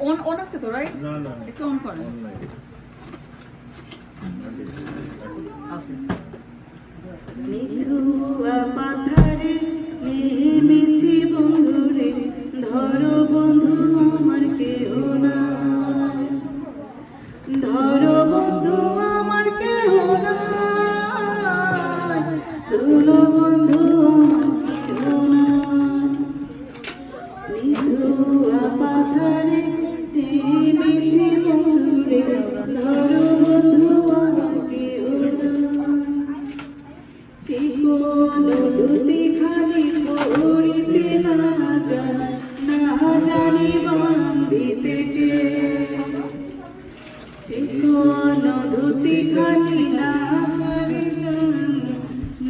On on আছে তো right না না একটু অন করেন। মনুতে খালি পড়িতে না জানা না জানি বান্ধিতে কে। চিকন ধুতি খালি না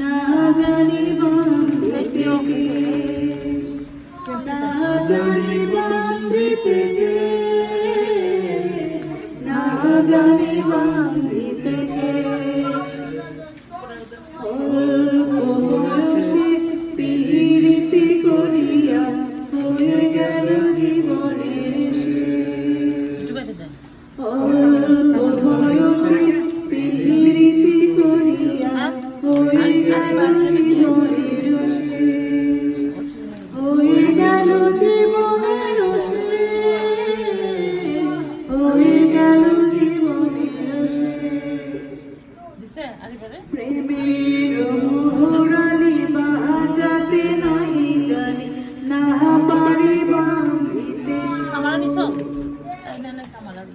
না জানি বান্ধিতে কে। না জানি বান্ধিতে কে, না জানি বান্ধিতে প্রেমের মুহুরালি বাজাতে নাই জানি না পারি বাঁধিতে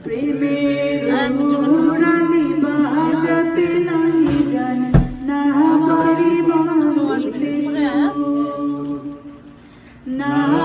প্রেমের মুহুরালি বাজাতে নাই জানি না পারি বাঁধিতে না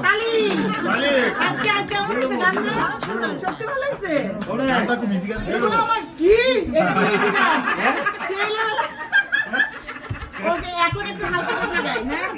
এখন একটু হালকা করে দেয় হ্যাঁ